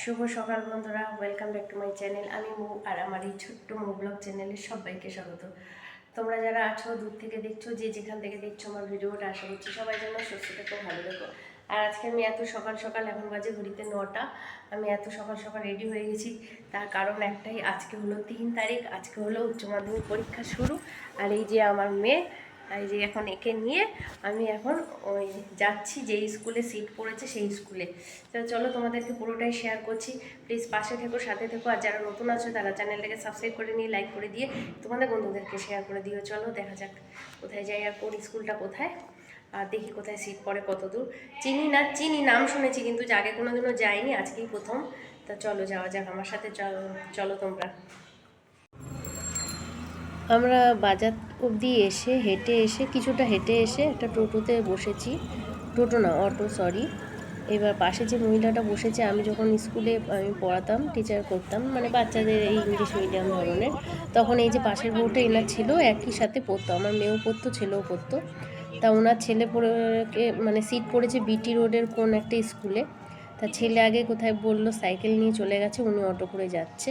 শুভ সকাল বন্ধুরা welcome back to my channel আমি মৌ আর আমার এই ছোট্ট মৌ ব্লগ চ্যানেলে সবাইকে স্বাগত। তোমরা যারা আছো, দূর থেকে দেখছ, যে যেখান থেকে দেখছ আমার ভিডিওটা, আশা করছি সবাই যেন সুস্থ থেকো, ভালো থেকো। আর আজকে আমি এত সকাল সকাল, এখন বাজে ঘড়িতে নটা, আমি এত সকাল সকাল রেডি হয়ে গেছি। তার কারণ একটাই, আজকে হলো তিন তারিখ, আজকে হলো উচ্চ মাধ্যমিক পরীক্ষা শুরু। আর এই যে আমার মেয়ে এই যে এখন একে নিয়ে আমি এখন ওই যাচ্ছি যেই স্কুলে সিট পড়েছে সেই স্কুলে। তো চলো তোমাদেরকে পুরোটাই শেয়ার করছি। প্লিজ পাশে থেকো, সাথে থেকো, আর যারা নতুন আছো তারা চ্যানেলটাকে সাবস্ক্রাইব করে নিয়ে লাইক করে দিয়ে তোমাদের বন্ধুদেরকে শেয়ার করে দিও। চলো দেখা যাক কোথায় যাই আর কোন স্কুলটা কোথায়, আর দেখি কোথায় সিট পড়ে কত দূর। চিনি না, চিনি নাম শুনেছি, কিন্তু যে আগে কোনোদিনও যাইনি, আজকেই প্রথম। তা চলো যাওয়া যাক আমার সাথে চলো তোমরা। আমরা বাজার অবধি এসে হেঁটে এসে, কিছুটা হেঁটে এসে একটা টোটোতে বসেছি। টোটো না, অটো সরি এবার পাশে যে মহিলাটা বসেছে, আমি যখন স্কুলে, আমি পড়াতাম টিচার করতাম মানে বাচ্চাদের এই ইংলিশ মিডিয়াম ধরনের, তখন এই যে পাশের বউটা এনার ছিল, একই সাথে পড়তো। আমার মেয়েও পড়তো, ছেলেও পড়তো। তা ওনার ছেলে পড়ে মানে সিট পড়েছে বিটি রোডের কোন একটা স্কুলে। তা ছেলে আগে কোথায় বলল, সাইকেল নিয়ে চলে গেছে, উনি অটো করে যাচ্ছে।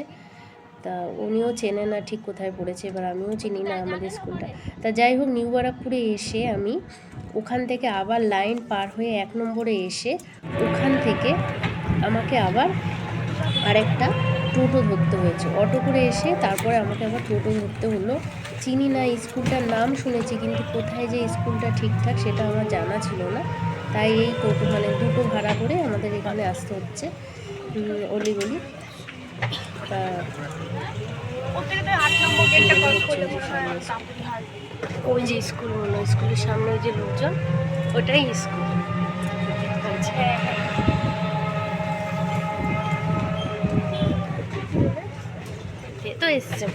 তা উনিও চেনে না ঠিক কোথায় পড়েছে, এবার আমিও চিনি না আমাদের স্কুলটা। তা যাই হোক, নিউ বারাকপুরে এসে আমি ওখান থেকে আবার লাইন পার হয়ে এক নম্বরে এসে ওখান থেকে আমাকে আবার আরেকটা টোটো ধরতে হয়েছে। অটো করে এসে তারপরে আমাকে আবার টোটো ধরতে হলো। চিনি না স্কুলটার নাম শুনেছি, কিন্তু কোথায় যে স্কুলটা ঠিকঠাক সেটা আমার জানা ছিল না। তাই এই টোটো মানে দুটো ভাড়া করে আমাদের এখানে আসতে হচ্ছে অলিগলি। তা ওই যে স্কুল হলো স্কুলের সামনে ওই যে লোকজন ওটাই স্কুল এ তো এসছে।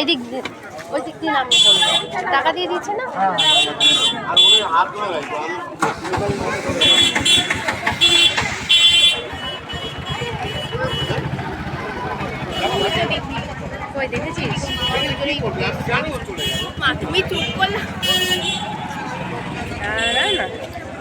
এদিক দিয়ে ওই দিক দিয়ে নামিয়ে বলব টাকা দিয়ে দিচ্ছে না? কই দেখেছিস? তুমি চুপ করলা। না।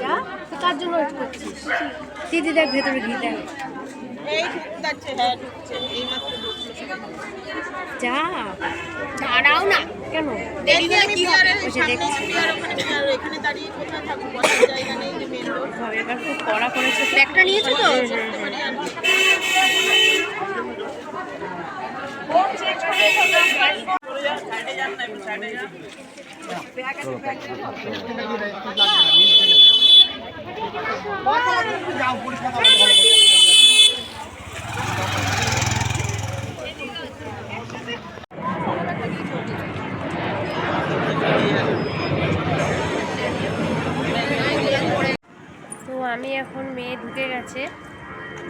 যা তুই কার জন্য ওয়েট করছিস দিদি দেখ। ভেতরে ঘি দেখ এই ঢুকছে হ্যাঁ ঢুকছে এই মাত্র ঢুকছে যা দাঁড়াও না কেন মেন এবার খুব কড়া করেছে। তো। ব্যাগটা নিয়েছো তো? হুম, হুম, হুম। তো আমি এখন মেয়ে ঢুকে গেছে।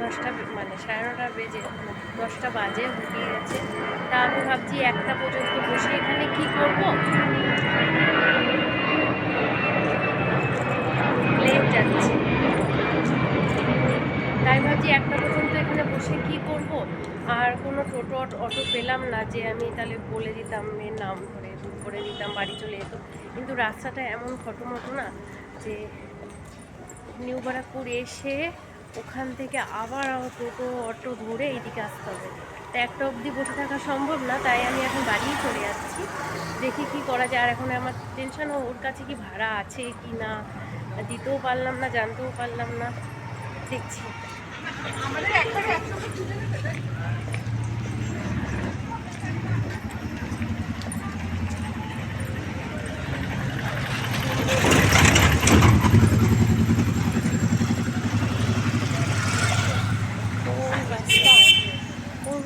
দশটা মানে সাড়ে নটা বেজে, দশটা বাজে, ঢুকে গেছে। তা আমি ভাবছি একটা পর্যন্ত বসে এখানে কি করব? প্লেন যাচ্ছে। তাই ভাবছি একটা পর্যন্ত এখানে বসে কি করব? আর কোনো টোটো অটো- পেলাম না যে আমি তাহলে বলে দিতাম, মেয়ের নাম ধরে বুক করে দিতাম, বাড়ি চলে যেত। কিন্তু রাস্তাটা এমন খটোমটো না যে নিউ বারাকপুর এসে ওখান থেকে আবার টোটো, অটো ধরে এইদিকে আসতে হবে। তা একটা অবধি বসে থাকা সম্ভব না, তাই আমি এখন বাড়িই চলে যাচ্ছি। দেখি কি করা যায়। আর এখন আমার টেনশন ওর কাছে কি ভাড়া আছে কি না? দিতেও পারলাম না, জানতেও পারলাম না। দেখছি।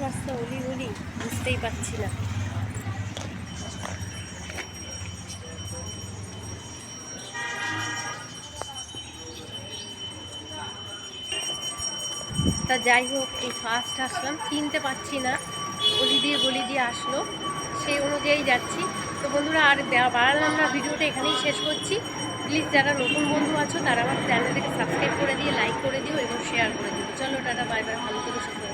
রাস্তা অলি গলি বুঝতেই পারছি না। তা যাই হোক, এই ফার্স্ট আসলাম। চিনতে পারছি না। গলি দিয়ে গলি দিয়ে আসলো। সেই অনুযায়ী যাচ্ছি। তো বন্ধুরা, আর বাড়ালাম না, ভিডিওটা এখানেই শেষ করছি। প্লিজ যারা নতুন বন্ধু আছো, তারা আমার চ্যানেলটাকে সাবস্ক্রাইব করে দিয়ে লাইক করে দিও এবং শেয়ার করে দিও। চলো, টাটা, বাই বাই, ভালো করে।